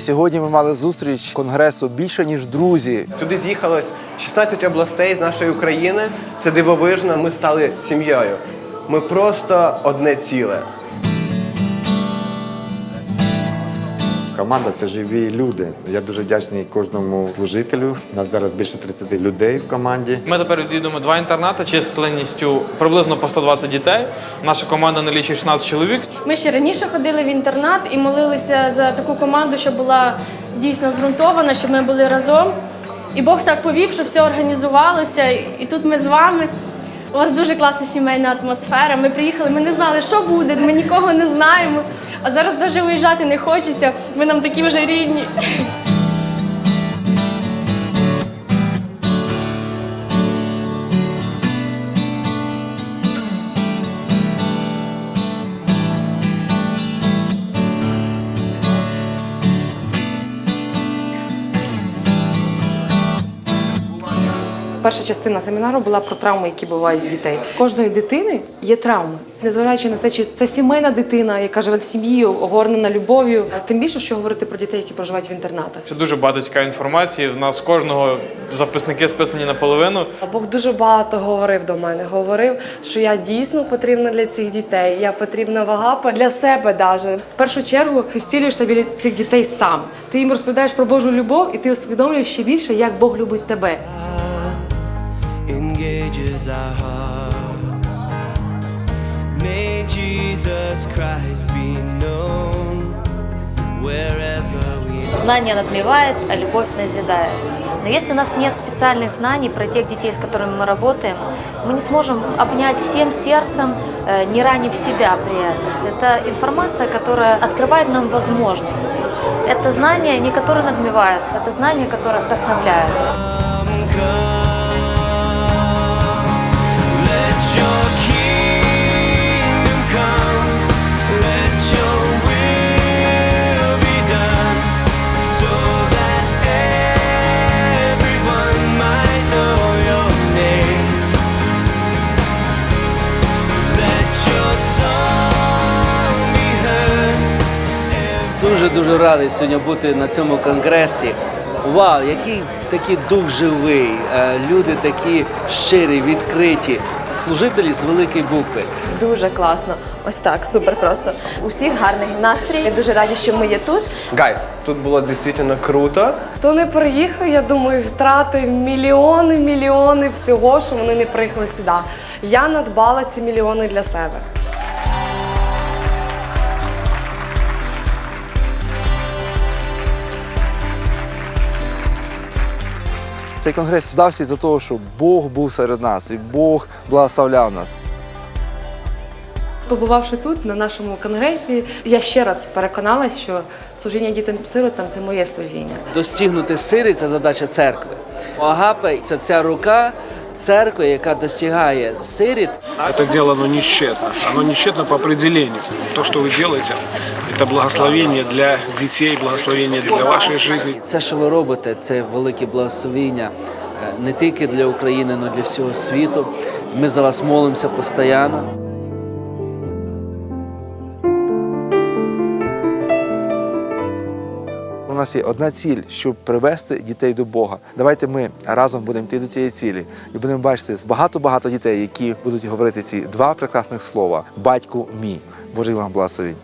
Сьогодні ми мали зустріч конгресу більше ніж друзі. Сюди з'їхалось 16 областей з нашої України. Це дивовижно. Ми стали сім'єю. Ми просто одне ціле. Команда це живі люди. Я дуже вдячний кожному служителю. У нас зараз більше 30 людей в команді. Ми тепер відвідуємо два інтернати численністю приблизно по 120 дітей. Наша команда налічує 16 чоловік. Ми ще раніше ходили в інтернат і молилися за таку команду, щоб була дійсно зґрунтована, щоб ми були разом. І Бог так повів, що все організувалося. І тут ми з вами. У вас дуже класна сімейна атмосфера. Ми приїхали, ми не знали, що буде, ми нікого не знаємо. А зараз навіть уїжджати не хочеться. Ви нам такі вже рідні. Перша частина семінару була про травми, які бувають в дітей. Кожної дитини є травми, незважаючи на те, чи це сімейна дитина, яка живе в сім'ї, огорнена любов'ю. Тим більше, що говорити про дітей, які проживають в інтернатах. Це дуже багато цікавої інформації. В нас кожного записники списані наполовину. Бог дуже багато говорив до мене. Говорив, що я дійсно потрібна для цих дітей. Я потрібна вага для себе навіть. В першу чергу ти зцілюєшся біля цих дітей сам. Ти їм розповідаєш про Божу любов, і ти усвідомлюєш ще більше, як Бог любить тебе. Engages our hearts. May Jesus Christ be known wherever we Знание надмевает, а любовь назидает. Но если у нас нет специальных знаний про тех детей, с которыми мы работаем, мы не сможем обнять всем сердцем, э, не ранив себя при этом. Это информация, которая открывает нам возможности. Это знание, не которое надмевает, это знание, которое вдохновляет. Heard. Дуже дуже радий сьогодні бути на цьому конгресі. Вау, який такий дух живий, е, люди такі щирі, відкриті, служителі з великої букви. Дуже класно. Ось так, супер просто. Усіх гарний настрій. Я дуже раді, що ми є тут. Гайс, тут було дійсно круто. Хто не приїхав, я думаю, втратив мільйони, мільйони всього, що вони не приїхали сюди. Я надбала ці мільйони для себе. Цей конгрес вдався із-за того, що Бог був серед нас, і Бог благословляв нас. Побувавши тут, на нашому конгресі, я ще раз переконалась, що служіння дітям-сиротам це моє служіння. Достигнути сири це задача церкви. Агапе це ця рука церкви, яка досягає сиріт. Это дело, оно не тщетно. Оно не по определению. То, что вы делаете, это благословение для детей, благословение для вашей жизни. Це, що ви робите, це велике благословіння е, не тільки для України, але й для всього світу. Ми за вас молимося постійно. У нас є одна ціль, щоб привести дітей до Бога. Давайте ми разом будемо йти до цієї цілі і будемо бачити багато-багато дітей, які будуть говорити ці два прекрасних слова: батьку мій. Божий вам благословень.